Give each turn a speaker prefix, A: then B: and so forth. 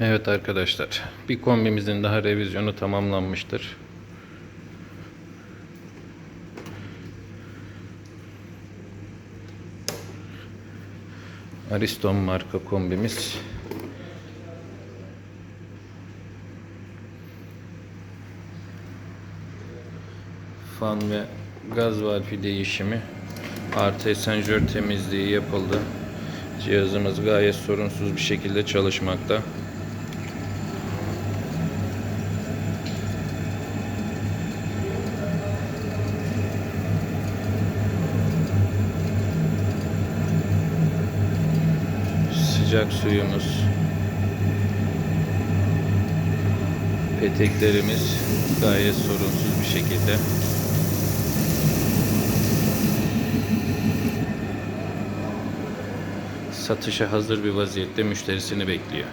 A: Evet arkadaşlar, bir kombimizin daha revizyonu tamamlanmıştır. Ariston marka kombimiz. Fan ve gaz valfi değişimi artı esenjör temizliği yapıldı. Cihazımız gayet sorunsuz bir şekilde çalışmakta. Sıcak suyumuz. Peteklerimiz gayet sorunsuz bir şekilde. Satışa hazır bir vaziyette müşterisini bekliyor.